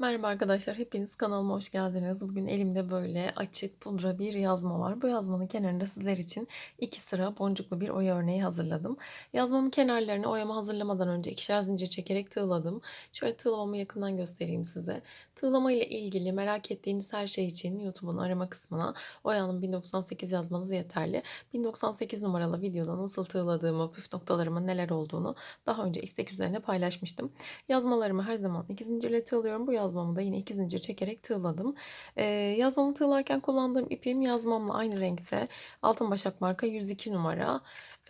Merhaba arkadaşlar, hepiniz kanalıma hoş geldiniz. Bugün elimde böyle açık pudra bir yazma var. Bu yazmanın kenarında sizler için iki sıra boncuklu bir oya örneği hazırladım. Yazmamın kenarlarını oyamı hazırlamadan önce ikişer zincir çekerek tığladım. Şöyle tığlamamı yakından göstereyim size. Tığlama ile ilgili merak ettiğiniz her şey için YouTube'un arama kısmına oyanın 1098 yazmanız yeterli. 1098 numaralı videoda nasıl tığladığımı, püf noktalarımın neler olduğunu daha önce istek üzerine paylaşmıştım. Yazmalarımı her zaman iki zincirle tığlıyorum. Bu yazmamı da yine iki zincir çekerek tığladım. Ee, yazmamı tığlarken kullandığım ipim yazmamla aynı renkte. Altın Başak marka 102 numara.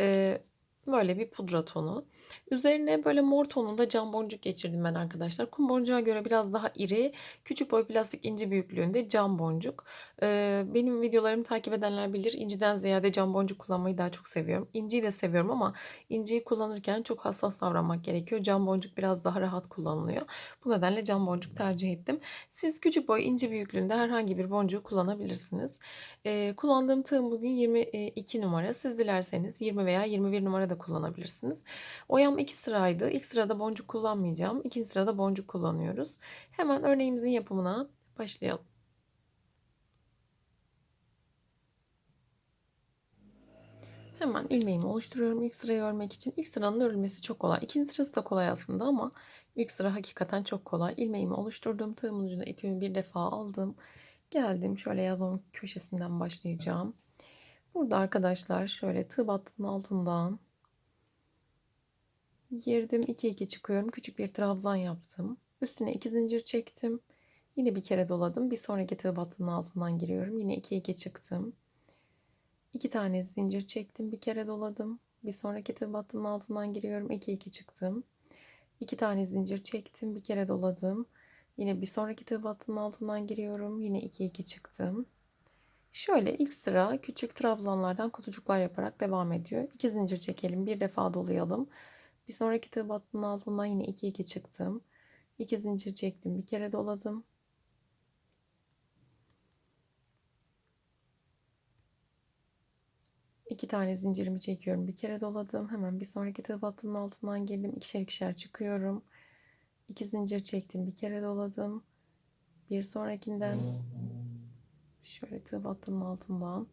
Ee, Böyle bir pudra tonu. Üzerine böyle mor tonunda cam boncuk geçirdim ben arkadaşlar. Kum boncuğa göre biraz daha iri, küçük boy plastik inci büyüklüğünde cam boncuk. Ee, benim videolarımı takip edenler bilir. İnciden ziyade cam boncuk kullanmayı daha çok seviyorum. İnciyi de seviyorum ama inciyi kullanırken çok hassas davranmak gerekiyor. Cam boncuk biraz daha rahat kullanılıyor. Bu nedenle cam boncuk tercih ettim. Siz küçük boy inci büyüklüğünde herhangi bir boncuğu kullanabilirsiniz. Ee, kullandığım tığım bugün 22 numara. Siz dilerseniz 20 veya 21 numara da kullanabilirsiniz. Oyam iki sıraydı. İlk sırada boncuk kullanmayacağım. İkinci sırada boncuk kullanıyoruz. Hemen örneğimizin yapımına başlayalım. Hemen ilmeğimi oluşturuyorum ilk sırayı örmek için. İlk sıranın örülmesi çok kolay. İkinci sırası da kolay aslında ama ilk sıra hakikaten çok kolay. İlmeğimi oluşturdum. Tığımın ucuna ipimi bir defa aldım. Geldim şöyle yazmamın köşesinden başlayacağım. Burada arkadaşlar şöyle tığ battının altından girdim 2 2 çıkıyorum. Küçük bir trabzan yaptım. Üstüne 2 zincir çektim. Yine bir kere doladım. Bir sonraki tığ battının altından giriyorum. Yine 2 2 çıktım. 2 tane zincir çektim. Bir kere doladım. Bir sonraki tığ battının altından giriyorum. 2 2 çıktım. 2 tane zincir çektim. Bir kere doladım. Yine bir sonraki tığ battının altından giriyorum. Yine 2 2 çıktım. Şöyle ilk sıra küçük trabzanlardan kutucuklar yaparak devam ediyor. 2 zincir çekelim. Bir defa dolayalım. Bir sonraki tığ altından yine 2 2 çıktım. 2 zincir çektim. Bir kere doladım. İki tane zincirimi çekiyorum. Bir kere doladım. Hemen bir sonraki tığ altından girdim. İkişer ikişer çıkıyorum. İki zincir çektim. Bir kere doladım. Bir sonrakinden şöyle tığ altından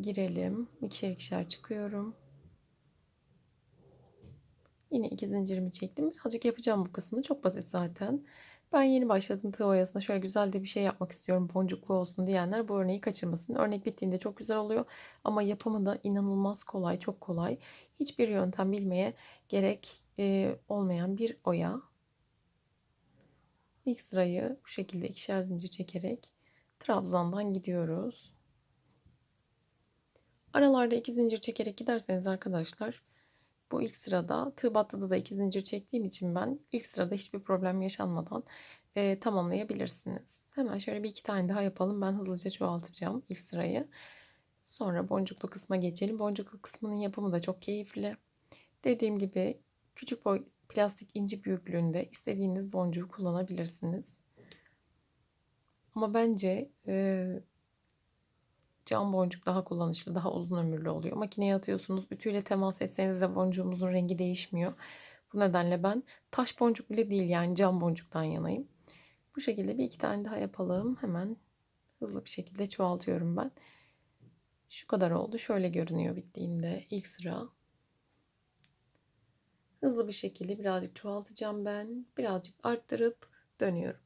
girelim. İkişer ikişer çıkıyorum. Yine iki zincirimi çektim. Birazcık yapacağım bu kısmı. Çok basit zaten. Ben yeni başladım tığ oyasına. Şöyle güzel de bir şey yapmak istiyorum. Boncuklu olsun diyenler bu örneği kaçırmasın. Örnek bittiğinde çok güzel oluyor. Ama yapımı da inanılmaz kolay. Çok kolay. Hiçbir yöntem bilmeye gerek e, olmayan bir oya. İlk sırayı bu şekilde ikişer zincir çekerek trabzandan gidiyoruz. Aralarda iki zincir çekerek giderseniz arkadaşlar bu ilk sırada tığ battıda da iki zincir çektiğim için ben ilk sırada hiçbir problem yaşanmadan e, tamamlayabilirsiniz. Hemen şöyle bir iki tane daha yapalım. Ben hızlıca çoğaltacağım ilk sırayı. Sonra boncuklu kısma geçelim. Boncuklu kısmının yapımı da çok keyifli. Dediğim gibi küçük boy plastik inci büyüklüğünde istediğiniz boncuğu kullanabilirsiniz. Ama bence e, cam boncuk daha kullanışlı, daha uzun ömürlü oluyor. Makineye atıyorsunuz. Ütüyle temas etseniz de boncuğumuzun rengi değişmiyor. Bu nedenle ben taş boncuk bile değil yani cam boncuktan yanayım. Bu şekilde bir iki tane daha yapalım. Hemen hızlı bir şekilde çoğaltıyorum ben. Şu kadar oldu. Şöyle görünüyor bittiğinde ilk sıra. Hızlı bir şekilde birazcık çoğaltacağım ben. Birazcık arttırıp dönüyorum.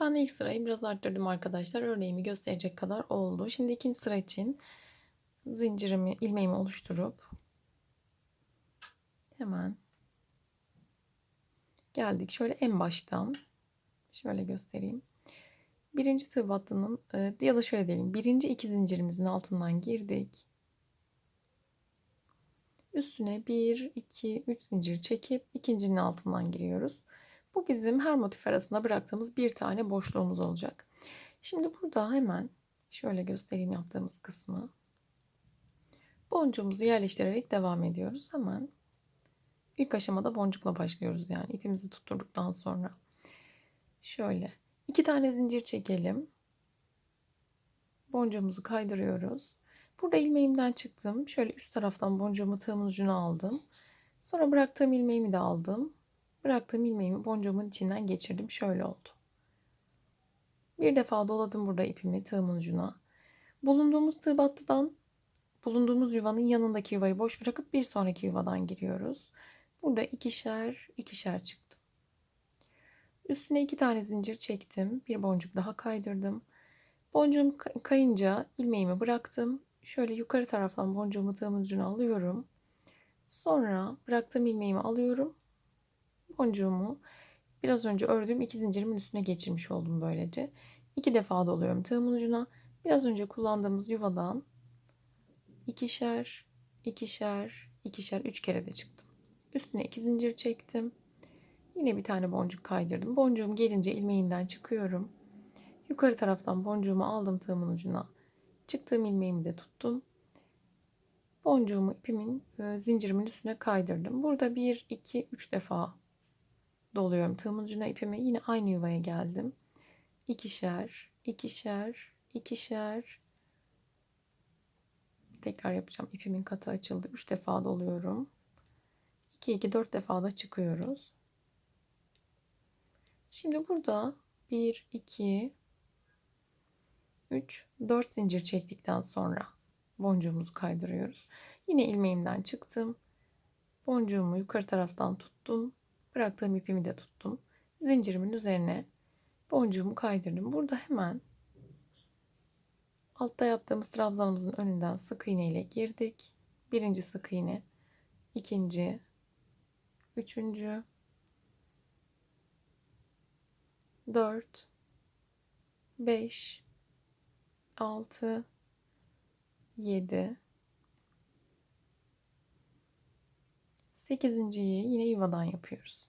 Ben ilk sırayı biraz arttırdım arkadaşlar. Örneğimi gösterecek kadar oldu. Şimdi ikinci sıra için zincirimi, ilmeğimi oluşturup hemen geldik. Şöyle en baştan şöyle göstereyim. Birinci tığ battının e, ya da şöyle diyelim. Birinci iki zincirimizin altından girdik. Üstüne 1, 2, 3 zincir çekip ikincinin altından giriyoruz. Bu bizim her motif arasında bıraktığımız bir tane boşluğumuz olacak. Şimdi burada hemen şöyle göstereyim yaptığımız kısmı. Boncuğumuzu yerleştirerek devam ediyoruz. Hemen ilk aşamada boncukla başlıyoruz yani ipimizi tutturduktan sonra. Şöyle iki tane zincir çekelim. Boncuğumuzu kaydırıyoruz. Burada ilmeğimden çıktım. Şöyle üst taraftan boncuğumu tığımın ucuna aldım. Sonra bıraktığım ilmeğimi de aldım bıraktığım ilmeğimi boncuğumun içinden geçirdim. Şöyle oldu. Bir defa doladım burada ipimi tığımın ucuna. Bulunduğumuz tığ battıdan bulunduğumuz yuvanın yanındaki yuvayı boş bırakıp bir sonraki yuvadan giriyoruz. Burada ikişer ikişer çıktım. Üstüne iki tane zincir çektim. Bir boncuk daha kaydırdım. Boncuğum kayınca ilmeğimi bıraktım. Şöyle yukarı taraftan boncuğumu tığımın ucuna alıyorum. Sonra bıraktığım ilmeğimi alıyorum. Boncuğumu biraz önce ördüğüm iki zincirimin üstüne geçirmiş oldum böylece. İki defa doluyorum tığımın ucuna. Biraz önce kullandığımız yuvadan ikişer, ikişer, ikişer, üç kere de çıktım. Üstüne iki zincir çektim. Yine bir tane boncuk kaydırdım. Boncuğum gelince ilmeğinden çıkıyorum. Yukarı taraftan boncuğumu aldım tığımın ucuna. Çıktığım ilmeğimi de tuttum. Boncuğumu ipimin e, zincirimin üstüne kaydırdım. Burada 1, 2, 3 defa doluyorum tığımın ucuna ipimi. Yine aynı yuvaya geldim. İkişer, ikişer, ikişer. Tekrar yapacağım. İpimin katı açıldı. 3 defa doluyorum. 2, 2, 4 defa da çıkıyoruz. Şimdi burada 1, 2, 3, 4 zincir çektikten sonra boncuğumuzu kaydırıyoruz. Yine ilmeğimden çıktım. Boncuğumu yukarı taraftan tuttum. Bıraktığım ipimi de tuttum. Zincirimin üzerine boncuğumu kaydırdım. Burada hemen altta yaptığımız trabzanımızın önünden sık iğne ile girdik. Birinci sık iğne, ikinci, üçüncü, dört, beş, 6 7 8.yi yine yuvadan yapıyoruz.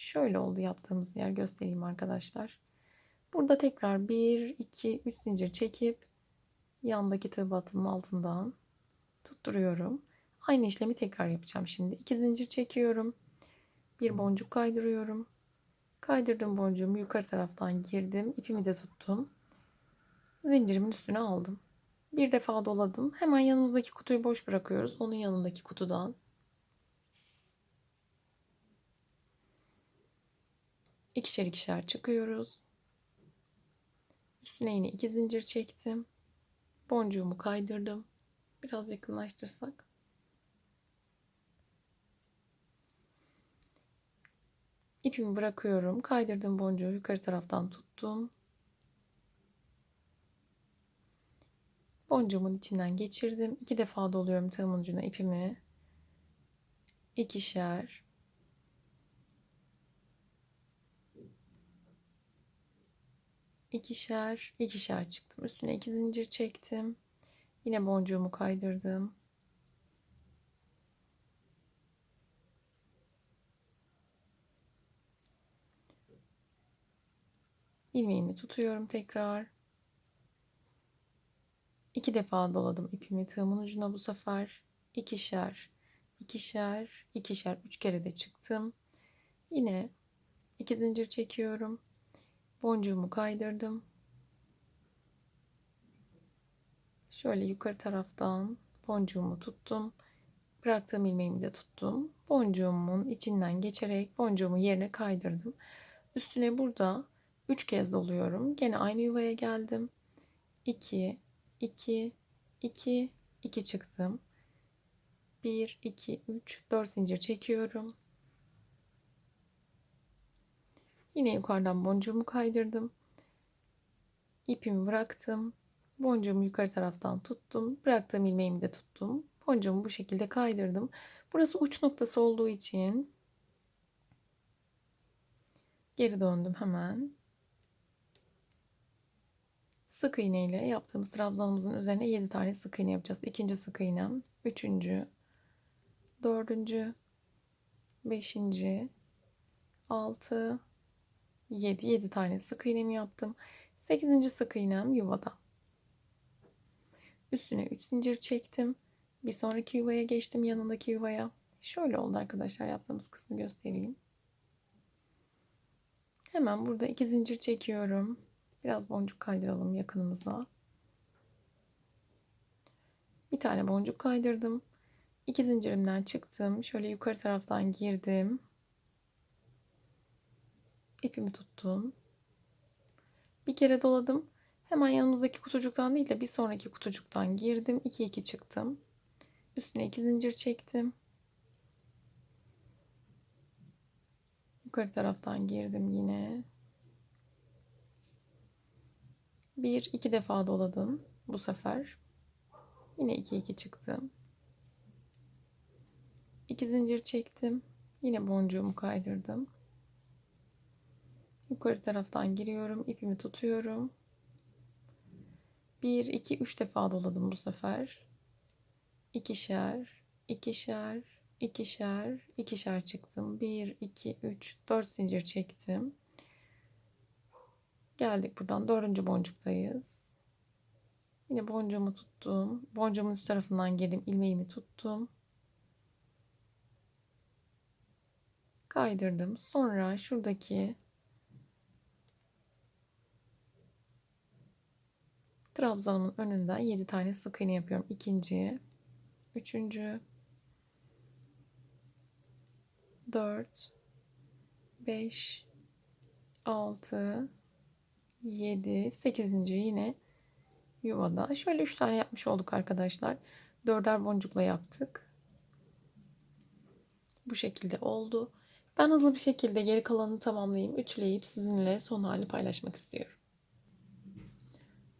Şöyle oldu yaptığımız yer göstereyim arkadaşlar. Burada tekrar 1 2 3 zincir çekip yandaki tığ battının altından tutturuyorum. Aynı işlemi tekrar yapacağım şimdi. 2 zincir çekiyorum. Bir boncuk kaydırıyorum. Kaydırdığım boncuğumu yukarı taraftan girdim. İpimi de tuttum zincirimin üstüne aldım. Bir defa doladım. Hemen yanımızdaki kutuyu boş bırakıyoruz. Onun yanındaki kutudan ikişer ikişer çıkıyoruz. Üstüne yine iki zincir çektim. Boncuğumu kaydırdım. Biraz yakınlaştırsak. İpimi bırakıyorum. Kaydırdığım boncuğu yukarı taraftan tuttum. Boncuğumun içinden geçirdim. İki defa doluyorum tığımın ucuna ipimi. İkişer. İkişer, ikişer çıktım. Üstüne iki zincir çektim. Yine boncuğumu kaydırdım. ilmeğimi tutuyorum tekrar. İki defa doladım ipimi tığımın ucuna bu sefer. ikişer, ikişer, ikişer, üç kere de çıktım. Yine iki zincir çekiyorum. Boncuğumu kaydırdım. Şöyle yukarı taraftan boncuğumu tuttum. Bıraktığım ilmeğimi de tuttum. Boncuğumun içinden geçerek boncuğumu yerine kaydırdım. Üstüne burada 3 kez doluyorum. Gene aynı yuvaya geldim. 2 2 2 2 çıktım. 1 2 3 4 zincir çekiyorum. Yine yukarıdan boncuğumu kaydırdım. İpimi bıraktım. Boncuğumu yukarı taraftan tuttum. Bıraktığım ilmeğimi de tuttum. Boncuğumu bu şekilde kaydırdım. Burası uç noktası olduğu için geri döndüm hemen sık iğne ile yaptığımız trabzanımızın üzerine 7 tane sık iğne yapacağız. İkinci sık iğnem, üçüncü, dördüncü, beşinci, altı, yedi, yedi tane sık iğnemi yaptım. Sekizinci sık iğnem yuvada. Üstüne 3 zincir çektim. Bir sonraki yuvaya geçtim yanındaki yuvaya. Şöyle oldu arkadaşlar yaptığımız kısmı göstereyim. Hemen burada iki zincir çekiyorum. Biraz boncuk kaydıralım yakınımızda. Bir tane boncuk kaydırdım. İki zincirimden çıktım. Şöyle yukarı taraftan girdim. İpimi tuttum. Bir kere doladım. Hemen yanımızdaki kutucuktan değil de bir sonraki kutucuktan girdim. 2 2 çıktım. Üstüne 2 zincir çektim. Yukarı taraftan girdim yine. Bir, iki defa doladım bu sefer. Yine iki iki çıktım. İki zincir çektim. Yine boncuğumu kaydırdım. Yukarı taraftan giriyorum. ipimi tutuyorum. Bir, iki, üç defa doladım bu sefer. İkişer, ikişer, ikişer, ikişer çıktım. Bir, iki, üç, dört zincir çektim. Geldik buradan dördüncü boncuktayız. Yine boncuğumu tuttum. Boncuğumun üst tarafından girdim. ilmeğimi tuttum. Kaydırdım. Sonra şuradaki trabzanımın önünden 7 tane sık iğne yapıyorum. İkinci, üçüncü, dört, beş, altı, 7, 8. yine yuvada. Şöyle 3 tane yapmış olduk arkadaşlar. Dörder boncukla yaptık. Bu şekilde oldu. Ben hızlı bir şekilde geri kalanını tamamlayayım, ütüleyip sizinle son hali paylaşmak istiyorum.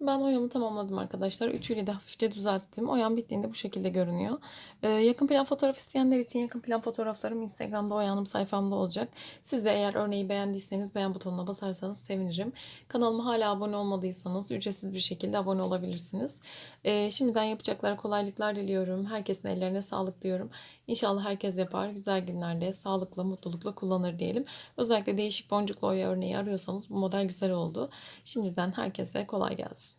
Ben oyamı tamamladım arkadaşlar. Ütüyle de hafifçe düzelttim. Oyam bittiğinde bu şekilde görünüyor. Ee, yakın plan fotoğraf isteyenler için yakın plan fotoğraflarım Instagram'da Oyanım sayfamda olacak. Siz de eğer örneği beğendiyseniz beğen butonuna basarsanız sevinirim. Kanalıma hala abone olmadıysanız ücretsiz bir şekilde abone olabilirsiniz. Ee, şimdiden yapacaklara kolaylıklar diliyorum. Herkesin ellerine sağlık diyorum. İnşallah herkes yapar. Güzel günlerde sağlıkla, mutlulukla kullanır diyelim. Özellikle değişik boncuklu oya örneği arıyorsanız bu model güzel oldu. Şimdiden herkese kolay gelsin.